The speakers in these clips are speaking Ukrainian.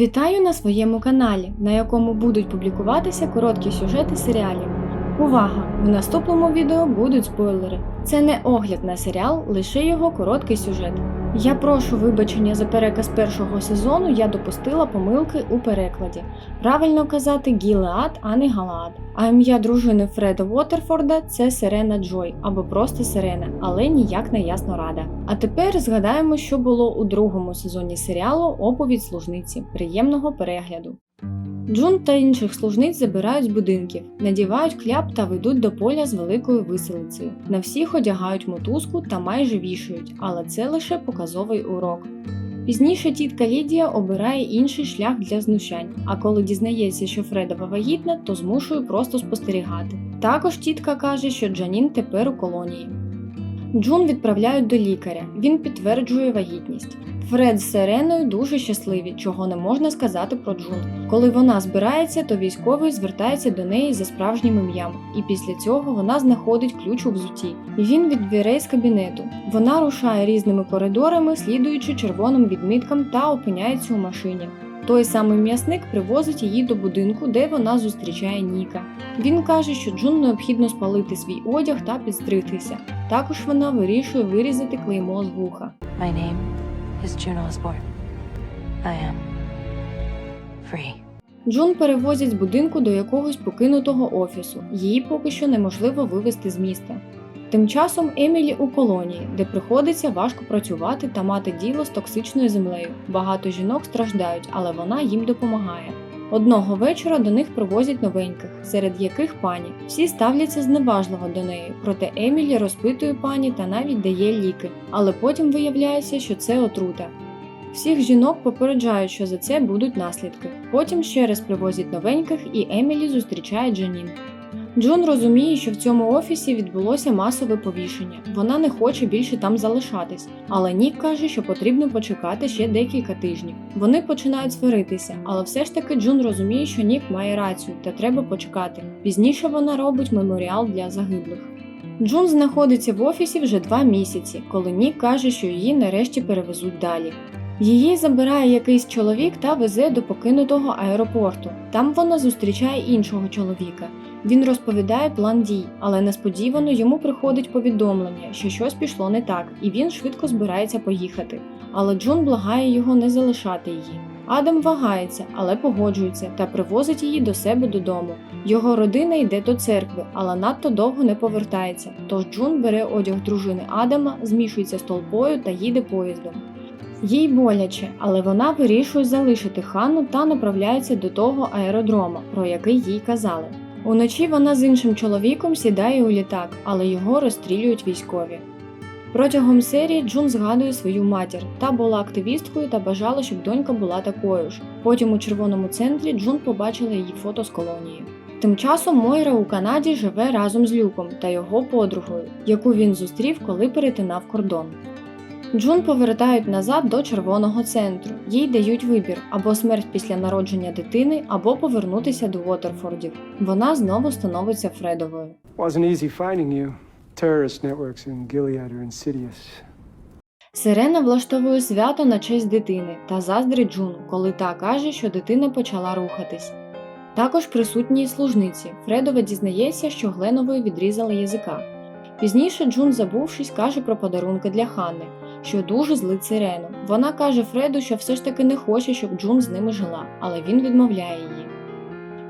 Вітаю на своєму каналі, на якому будуть публікуватися короткі сюжети серіалів. Увага! В наступному відео будуть спойлери. Це не огляд на серіал, лише його короткий сюжет. Я прошу вибачення за переказ першого сезону, я допустила помилки у перекладі. Правильно казати Гілеад, а не Галаад. А ім'я дружини Фреда Уотерфорда це Сирена Джой або просто Сирена, але ніяк не ясно рада. А тепер згадаємо, що було у другому сезоні серіалу Оповідь служниці. Приємного перегляду. Джун та інших служниць забирають з будинків, надівають кляп та ведуть до поля з великою виселицею. На всіх одягають мотузку та майже вішають, але це лише показовий урок. Пізніше тітка Лідія обирає інший шлях для знущань, а коли дізнається, що Фредова вагітна, то змушує просто спостерігати. Також тітка каже, що Джанін тепер у колонії. Джун відправляють до лікаря. Він підтверджує вагітність. Фред з Сиреною дуже щасливі, чого не можна сказати про Джун. Коли вона збирається, то військовий звертається до неї за справжнім ім'ям, і після цього вона знаходить ключ у взуті. Він від з кабінету. Вона рушає різними коридорами, слідуючи червоним відміткам та опиняється у машині. Той самий м'ясник привозить її до будинку, де вона зустрічає Ніка. Він каже, що Джун необхідно спалити свій одяг та підстригтися. Також вона вирішує вирізати клеймо з вуха. My name is June Osborne. I am free. Джун перевозять з будинку до якогось покинутого офісу. Її поки що неможливо вивезти з міста. Тим часом Емілі у колонії, де приходиться важко працювати та мати діло з токсичною землею. Багато жінок страждають, але вона їм допомагає. Одного вечора до них привозять новеньких, серед яких пані. Всі ставляться зневажливо до неї, проте Емілі розпитує пані та навіть дає ліки, але потім виявляється, що це отрута. Всіх жінок попереджають, що за це будуть наслідки. Потім ще раз привозять новеньких, і Емілі зустрічає Джанін. Джун розуміє, що в цьому офісі відбулося масове повішення. Вона не хоче більше там залишатись, але Нік каже, що потрібно почекати ще декілька тижнів. Вони починають сваритися, але все ж таки Джун розуміє, що Нік має рацію та треба почекати. Пізніше вона робить меморіал для загиблих. Джун знаходиться в офісі вже два місяці, коли Нік каже, що її нарешті перевезуть далі. Її забирає якийсь чоловік та везе до покинутого аеропорту. Там вона зустрічає іншого чоловіка. Він розповідає план дій, але несподівано йому приходить повідомлення, що щось пішло не так, і він швидко збирається поїхати. Але Джун благає його не залишати її. Адам вагається, але погоджується та привозить її до себе додому. Його родина йде до церкви, але надто довго не повертається. Тож Джун бере одяг дружини Адама, змішується з толпою та їде поїздом. Їй боляче, але вона вирішує залишити Ханну та направляється до того аеродрома, про який їй казали. Уночі вона з іншим чоловіком сідає у літак, але його розстрілюють військові. Протягом серії Джун згадує свою матір та була активісткою та бажала, щоб донька була такою ж. Потім у червоному центрі Джун побачила її фото з колонії. Тим часом Мойра у Канаді живе разом з Люком та його подругою, яку він зустрів, коли перетинав кордон. Джун повертають назад до червоного центру. Їй дають вибір або смерть після народження дитини, або повернутися до Уотерфордів. Вона знову становиться Фредовою. Сирена влаштовує свято на честь дитини та заздрить Джун, коли та каже, що дитина почала рухатись. Також присутні служниці. Фредова дізнається, що Гленової відрізали язика. Пізніше Джун, забувшись, каже про подарунки для Ханни, що дуже злить сирену. Вона каже Фреду, що все ж таки не хоче, щоб Джун з ними жила, але він відмовляє її.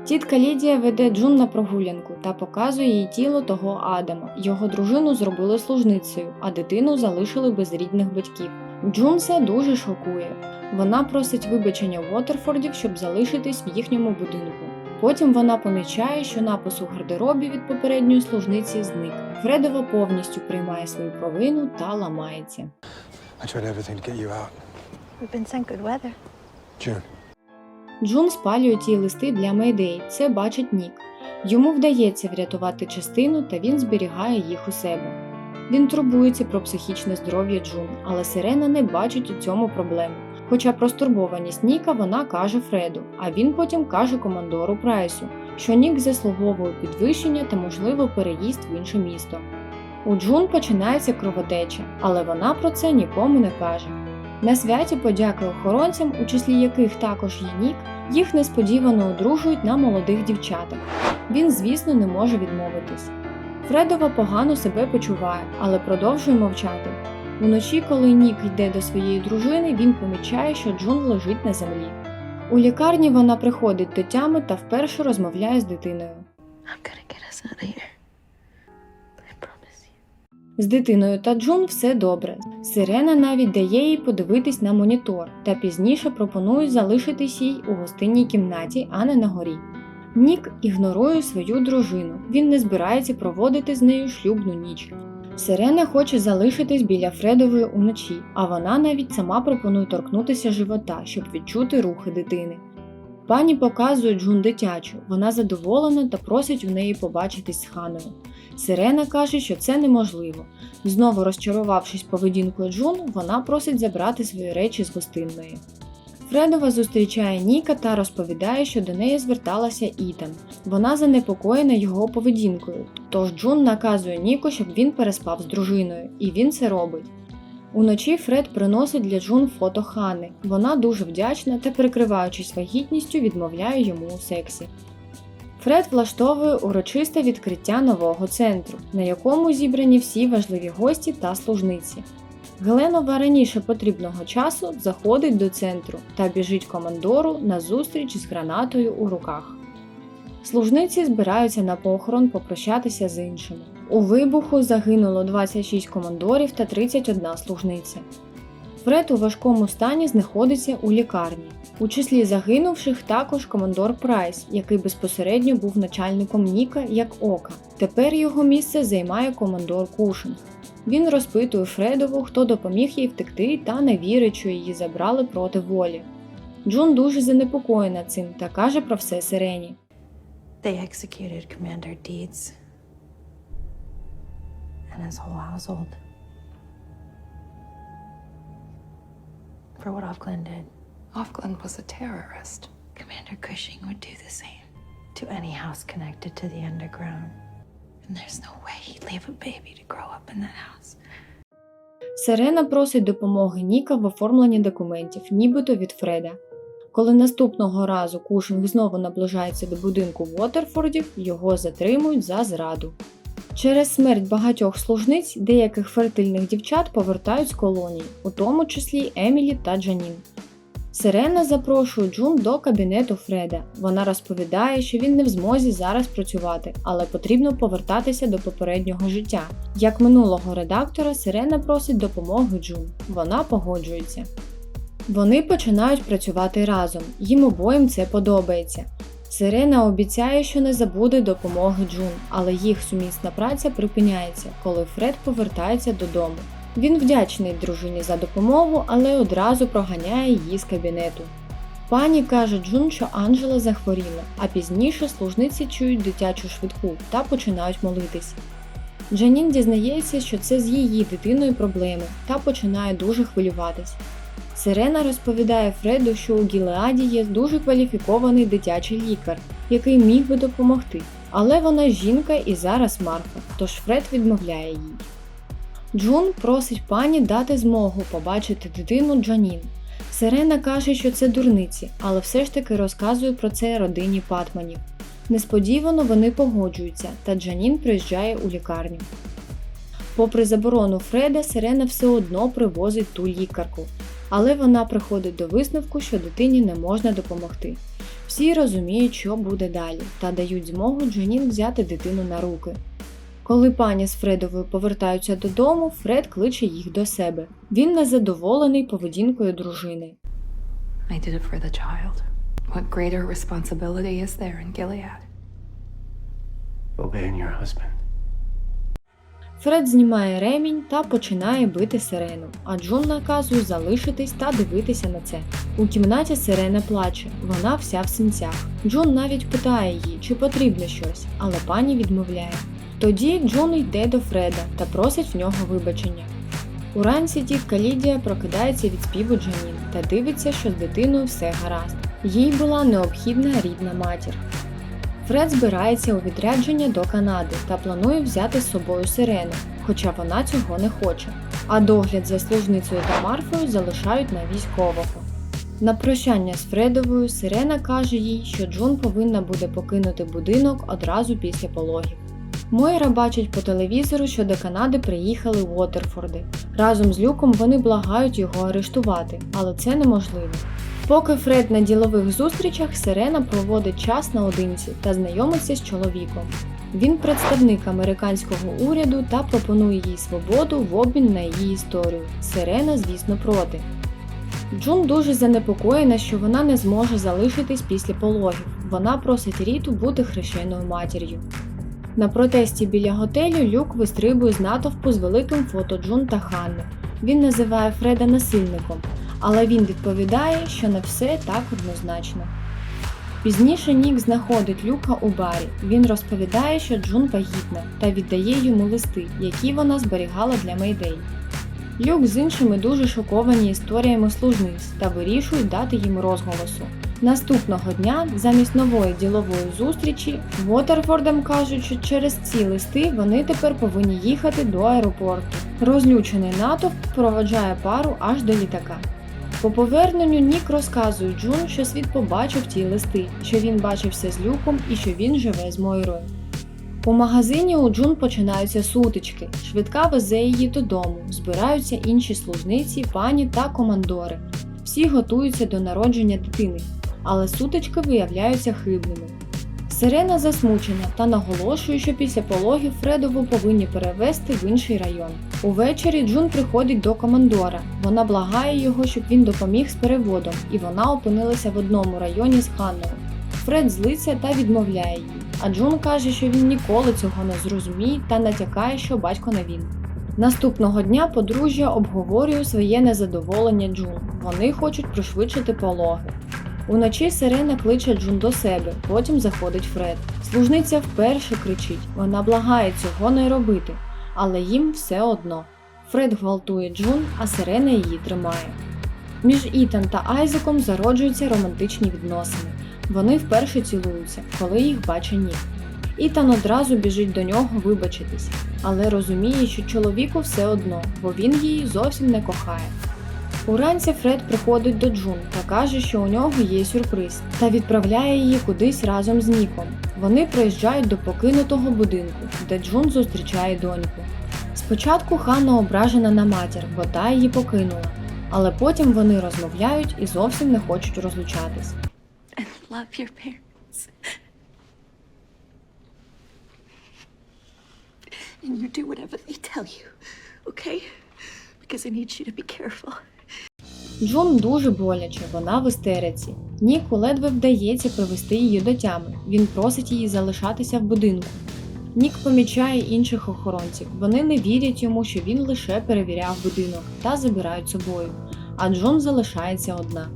Тітка Лідія веде Джун на прогулянку та показує їй тіло того Адама. Його дружину зробили служницею, а дитину залишили без рідних батьків. Джун це дуже шокує. Вона просить вибачення Уотерфордів, щоб залишитись в їхньому будинку. Потім вона помічає, що напис у гардеробі від попередньої служниці зник. Фредова повністю приймає свою провину та ламається. I tried everything to get you out. We've been sent good weather. June, Джун спалює ті листи для Мейдей, це бачить Нік. Йому вдається врятувати частину, та він зберігає їх у себе. Він турбується про психічне здоров'я Джун, але Сирена не бачить у цьому проблеми. Хоча про стурбованість Ніка вона каже Фреду, а він потім каже командору Прайсу, що Нік заслуговує підвищення та можливо переїзд в інше місто. У Джун починається кровотеча, але вона про це нікому не каже. На святі подяки охоронцям, у числі яких також є Нік, їх несподівано одружують на молодих дівчатах. Він, звісно, не може відмовитись. Фредова погано себе почуває, але продовжує мовчати. Уночі, коли Нік йде до своєї дружини, він помічає, що Джун лежить на землі. У лікарні вона приходить до тями та вперше розмовляє з дитиною. I'm gonna get us out of here. З дитиною та Джун все добре. Сирена навіть дає їй подивитись на монітор та пізніше пропонує залишитись їй у гостинній кімнаті, а не на горі. Нік ігнорує свою дружину. Він не збирається проводити з нею шлюбну ніч. Сирена хоче залишитись біля Фредової уночі, а вона навіть сама пропонує торкнутися живота, щоб відчути рухи дитини. Пані показує Джун дитячу, вона задоволена та просить у неї побачитись з Ханою. Сирена каже, що це неможливо. Знову розчарувавшись поведінкою Джун, вона просить забрати свої речі з гостинної. Фредова зустрічає Ніка та розповідає, що до неї зверталася Ітан. Вона занепокоєна його поведінкою, тож Джун наказує Ніку, щоб він переспав з дружиною, і він це робить. Уночі Фред приносить для Джун фото Хани. Вона дуже вдячна та, прикриваючись вагітністю, відмовляє йому у сексі. Фред влаштовує урочисте відкриття нового центру, на якому зібрані всі важливі гості та служниці. Геленова раніше потрібного часу заходить до центру та біжить командору на зустріч з гранатою у руках. Служниці збираються на похорон попрощатися з іншими. У вибуху загинуло 26 командорів та 31 служниця. Фред у важкому стані знаходиться у лікарні. У числі загинувших також командор Прайс, який безпосередньо був начальником Ніка як Ока. Тепер його місце займає командор Кушинг. Він розпитує Фредову, хто допоміг їй втекти та не вірить, що її забрали проти волі. Джун дуже занепокоєна цим та каже про все Сирені. They executed Commander Deeds and his whole household. For what Offglen did. Offglen was a terrorist. Commander Cushing would do the same to any house connected to the underground. And there's no way he'd leave a baby to grow up in that house. Сирена просить допомоги Ніка в оформленні документів, нібито від Фреда. Коли наступного разу Кушинг знову наближається до будинку Уотерфордів, його затримують за зраду. Через смерть багатьох служниць деяких фертильних дівчат повертають з колонії, у тому числі Емілі та Джанін. Сирена запрошує Джун до кабінету Фреда. Вона розповідає, що він не в змозі зараз працювати, але потрібно повертатися до попереднього життя. Як минулого редактора, Сирена просить допомоги Джун. Вона погоджується. Вони починають працювати разом, їм обоїм це подобається. Сирена обіцяє, що не забуде допомоги Джун, але їх сумісна праця припиняється, коли Фред повертається додому. Він вдячний дружині за допомогу, але одразу проганяє її з кабінету. Пані каже Джун, що Анжела захворіла, а пізніше служниці чують дитячу швидку та починають молитись. Джанін дізнається, що це з її дитиною проблеми та починає дуже хвилюватись. Сирена розповідає Фреду, що у Гілеаді є дуже кваліфікований дитячий лікар, який міг би допомогти. Але вона жінка і зараз Марфа, тож Фред відмовляє їй. Джун просить пані дати змогу побачити дитину Джанін. Сирена каже, що це дурниці, але все ж таки розказує про це родині Патманів. Несподівано вони погоджуються, та Джанін приїжджає у лікарню. Попри заборону Фреда, Сирена все одно привозить ту лікарку, але вона приходить до висновку, що дитині не можна допомогти. Всі розуміють, що буде далі, та дають змогу Джанін взяти дитину на руки. Коли пані з Фредовою повертаються додому, Фред кличе їх до себе. Він незадоволений поведінкою дружини. I did it for the child. What greater responsibility is there in Gilead? Obeying your husband. Фред знімає ремінь та починає бити сирену, а Джун наказує залишитись та дивитися на це. У кімнаті сирена плаче, вона вся в синцях. Джун навіть питає її, чи потрібно щось, але пані відмовляє. Тоді Джун йде до Фреда та просить в нього вибачення. Уранці тітка Лідія прокидається від співу Джанін та дивиться, що з дитиною все гаразд. Їй була необхідна рідна матір. Фред збирається у відрядження до Канади та планує взяти з собою сирену, хоча вона цього не хоче. а догляд за служницею та Марфою залишають на військового. На прощання з Фредовою Сирена каже їй, що Джун повинна буде покинути будинок одразу після пологів. Мойра бачить по телевізору, що до Канади приїхали Уотерфорди. Разом з Люком вони благають його арештувати, але це неможливо. Поки Фред на ділових зустрічах, Сирена проводить час наодинці та знайомиться з чоловіком. Він представник американського уряду та пропонує їй свободу в обмін на її історію. Сирена, звісно, проти. Джун дуже занепокоєна, що вона не зможе залишитись після пологів. Вона просить Ріту бути хрещеною матір'ю. На протесті біля готелю Люк вистрибує з натовпу з великим фото Джун та Ханни. Він називає Фреда насильником, але він відповідає, що не все так однозначно. Пізніше Нік знаходить Люка у барі. Він розповідає, що Джун вагітна та віддає йому листи, які вона зберігала для Мейдей. Люк з іншими дуже шоковані історіями служниць та вирішують дати їм розголосу. Наступного дня, замість нової ділової зустрічі, Вотерфордам кажуть, що через ці листи вони тепер повинні їхати до аеропорту. Розлючений натовп проводжає пару аж до літака. По поверненню Нік розказує Джун, що світ побачив ті листи, що він бачився з Люком і що він живе з Мойрою. У магазині у Джун починаються сутички. Швидка везе її додому, збираються інші служниці, пані та командори. Всі готуються до народження дитини, але сутички виявляються хибними. Сирена засмучена та наголошує, що після пологів Фредову повинні перевезти в інший район. Увечері Джун приходить до командора. Вона благає його, щоб він допоміг з переводом, і вона опинилася в одному районі з Ханною. Фред злиться та відмовляє їй, а Джун каже, що він ніколи цього не зрозуміє та натякає, що батько не він. Наступного дня подружжя обговорює своє незадоволення Джун. Вони хочуть пришвидшити пологи. Уночі сирена кличе Джун до себе, потім заходить Фред. Служниця вперше кричить, вона благає цього не робити, але їм все одно. Фред гвалтує Джун, а сирена її тримає. Між Ітан та Айзеком зароджуються романтичні відносини. Вони вперше цілуються, коли їх бачить Нік. Ітан одразу біжить до нього вибачитись, але розуміє, що чоловіку все одно, бо він її зовсім не кохає. Уранці Фред приходить до Джун та каже, що у нього є сюрприз, та відправляє її кудись разом з Ніком. Вони приїжджають до покинутого будинку, де Джун зустрічає доньку. Спочатку Ханна ображена на матір, бо та її покинула, але потім вони розмовляють і зовсім не хочуть розлучатись. And you do whatever they tell you, okay? Because I need you to be careful. Джун дуже боляче, вона в істериці. Ніку ледве вдається привести її до тями. Він просить її залишатися в будинку. Нік помічає інших охоронців. Вони не вірять йому, що він лише перевіряв будинок та забирають собою. А Джун залишається одна.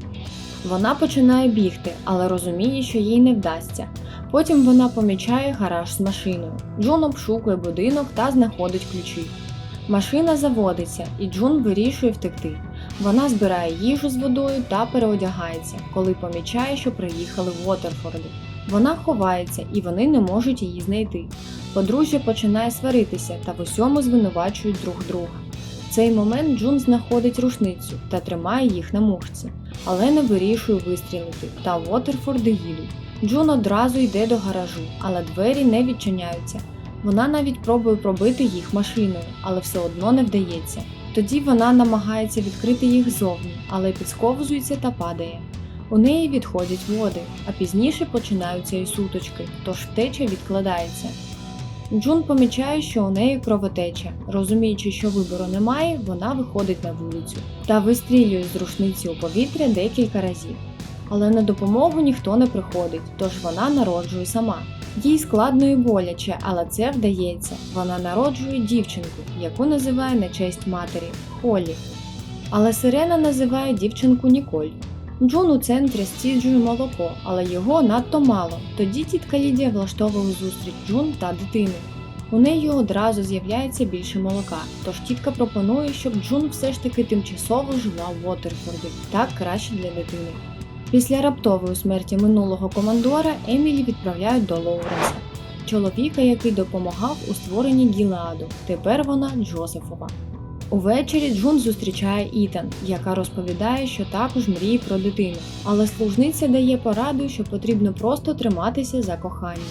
Вона починає бігти, але розуміє, що їй не вдасться. Потім вона помічає гараж з машиною. Джун обшукує будинок та знаходить ключі. Машина заводиться, і Джун вирішує втекти. Вона збирає їжу з водою та переодягається, коли помічає, що приїхали в Уотерфорди. Вона ховається, і вони не можуть її знайти. Подружжя починає сваритися та в усьому звинувачують друг друга. В цей момент Джун знаходить рушницю та тримає їх на мушці, але не вирішує вистрілити, та Уотерфорди їдуть. Джун одразу йде до гаражу, але двері не відчиняються. Вона навіть пробує пробити їх машиною, але все одно не вдається. Тоді вона намагається відкрити їх ззовні, але підсковзується та падає. У неї відходять води, а пізніше починаються і суточки, тож втеча відкладається. Джун помічає, що у неї кровотеча. Розуміючи, що вибору немає, вона виходить на вулицю та вистрілює з рушниці у повітря декілька разів. Але на допомогу ніхто не приходить, тож вона народжує сама. Їй складно і боляче, але це вдається. Вона народжує дівчинку, яку називає на честь матері Холі. Але Сирена називає дівчинку Ніколь. Джун у центрі стіджує молоко, але його надто мало. Тоді тітка Лідія влаштовує зустріч Джун та дитини. У неї одразу з'являється більше молока, тож тітка пропонує, щоб Джун все ж таки тимчасово жила в Уотерфорді, так краще для дитини. Після раптової смерті минулого командора Емілі відправляють до Лоуренса, чоловіка, який допомагав у створенні Гілеаду. Тепер вона Джозефова. Увечері Джун зустрічає Ітан, яка розповідає, що також мріє про дитину, але служниця дає пораду, що потрібно просто триматися за кохання.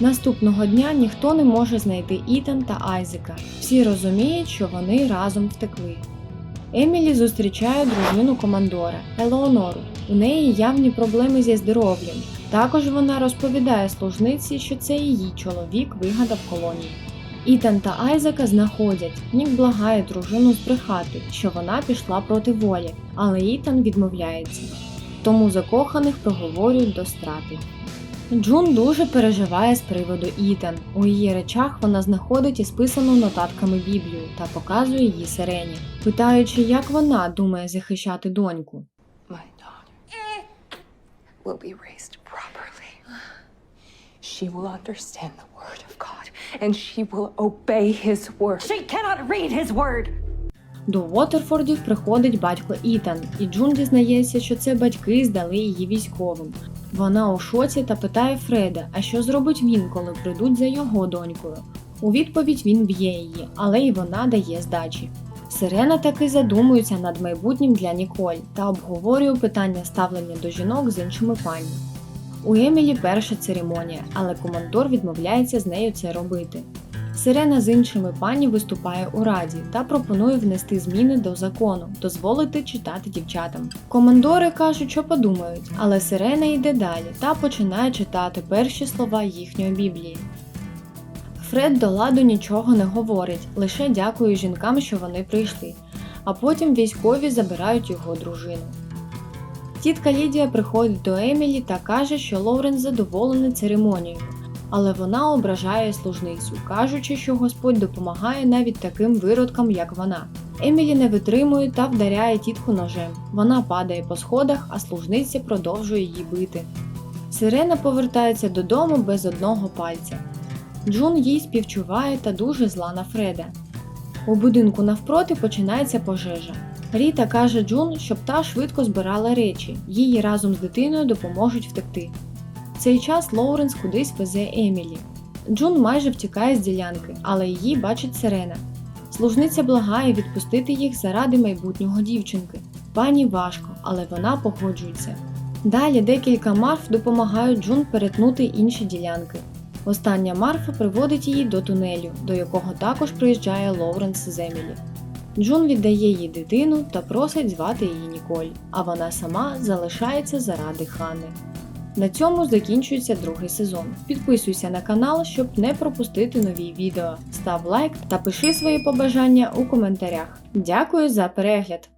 Наступного дня ніхто не може знайти Ітан та Айзека. Всі розуміють, що вони разом втекли. Емілі зустрічає дружину командора Елеонору. У неї явні проблеми зі здоров'ям. Також вона розповідає служниці, що це її чоловік вигадав колонію. Ітан та Айзека знаходять. Нік благає дружину збрехати, що вона пішла проти волі, але Ітан відмовляється. Тому закоханих проговорюють до страти. Джун дуже переживає з приводу Ітан. У її речах вона знаходить ісписану нотатками Біблію та показує її сирені, питаючи, як вона думає захищати доньку. Will be raised properly. She will understand the word of God and she will obey his word. She cannot read his word. До Уотерфордів приходить батько Ітан, і Джун дізнається, що це батьки здали її військовим. Вона у шоці та питає Фреда, а що зробить він, коли прийдуть за його донькою. У відповідь він б'є її, але й вона дає здачі. Сирена таки задумується над майбутнім для Ніколь та обговорює питання ставлення до жінок з іншими пані. У Емілі перша церемонія, але командор відмовляється з нею це робити. Сирена з іншими пані виступає у раді та пропонує внести зміни до закону, дозволити читати дівчатам. Командори кажуть, що подумають, але сирена йде далі та починає читати перші слова їхньої біблії. Фред до ладу нічого не говорить, лише дякує жінкам, що вони прийшли, а потім військові забирають його дружину. Тітка Лідія приходить до Емілі та каже, що Лоуренс задоволений церемонією, але вона ображає служницю, кажучи, що Господь допомагає навіть таким виродкам, як вона. Емілі не витримує та вдаряє тітку ножем. Вона падає по сходах, а служниця продовжує її бити. Сирена повертається додому без одного пальця. Джун їй співчуває та дуже зла на Фреда. У будинку навпроти починається пожежа. Ріта каже Джун, щоб та швидко збирала речі, їй разом з дитиною допоможуть втекти. В цей час Лоуренс кудись везе Емілі. Джун майже втікає з ділянки, але її бачить сирена. Служниця благає відпустити їх заради майбутнього дівчинки. Пані важко, але вона погоджується. Далі декілька марф допомагають Джун перетнути інші ділянки. Остання марфа приводить її до тунелю, до якого також приїжджає Лоуренс з Емілі. Джун віддає їй дитину та просить звати її Ніколь, а вона сама залишається заради Хани. На цьому закінчується другий сезон. Підписуйся на канал, щоб не пропустити нові відео. Став лайк та пиши свої побажання у коментарях. Дякую за перегляд!